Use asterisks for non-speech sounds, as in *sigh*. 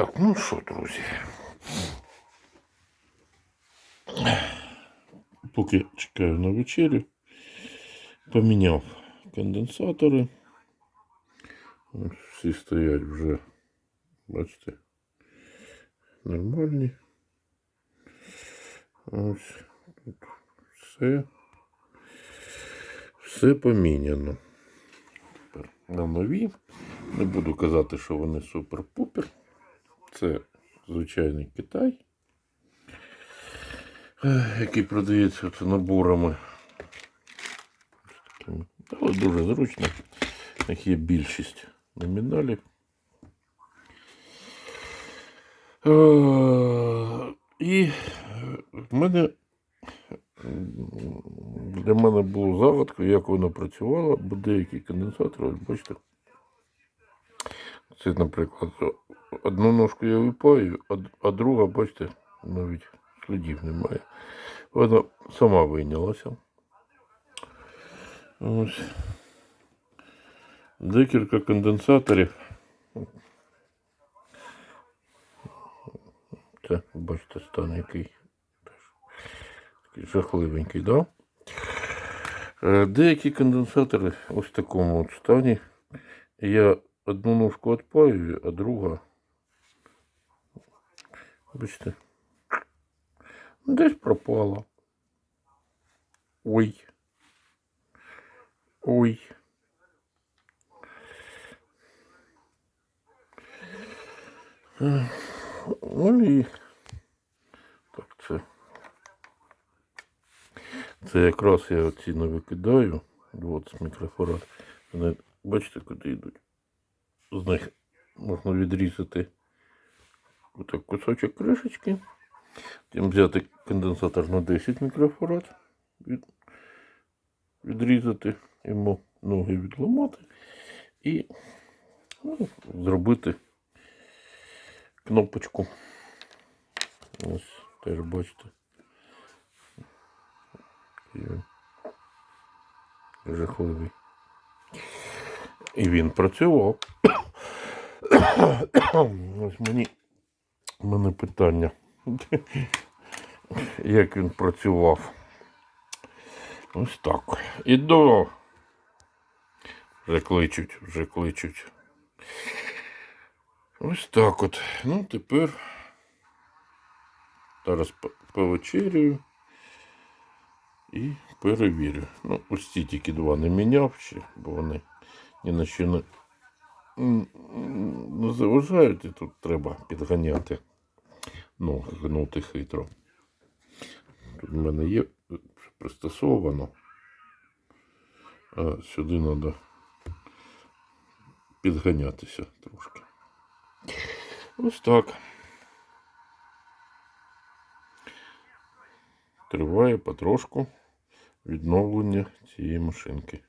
Так, ну що, друзі. Поки чекаю на вечерю, поміняв конденсатори. Всі стоять вже, бачите, нормальні. Ось тут все. Все поміняно. Тепер на нові. Не буду казати, що вони супер-пупер. Це звичайний Китай, який продається от наборами. Але дуже зручно. В є більшість номіналів. Е, І в мене для мене було загадкою, як воно працювало, бо деякі конденсатори, бачите, це, наприклад, одну ножку я випаю, а, друга, бачите, навіть слідів немає. Вона сама вийнялася. Ось. Декілька конденсаторів. Це, бачите, стан який такий жахливенький, да? Е, Деякі конденсатори ось в такому от стані. Я одну ножку відпаюю, а друга. Бачите. Десь пропала. Ой. Ой. Ну і так це. Це якраз я оці не викидаю. От мікрофорат. Вони, бачите, куди йдуть. З них можна відрізати отак кусочок кришечки. Потім взяти конденсатор на 10 мікрофарад, від, відрізати йому ноги відламати і ну, зробити кнопочку. Ось теж бачите. Жахливий. І він працював. *coughs* Ось мені у мене питання. *coughs* Як він працював? Ось так. І до. Вже кличуть, вже кличуть. Ось так от. Ну, тепер зараз повечерюю і перевірю. Ну, ось ці тільки два не міняв ще, бо вони ні на що не, не заважають, і тут треба підганяти. Ну, гнути хитро. Тут в мене є пристосовано. А сюди треба підганятися трошки. Ось так. Триває потрошку відновлення цієї машинки.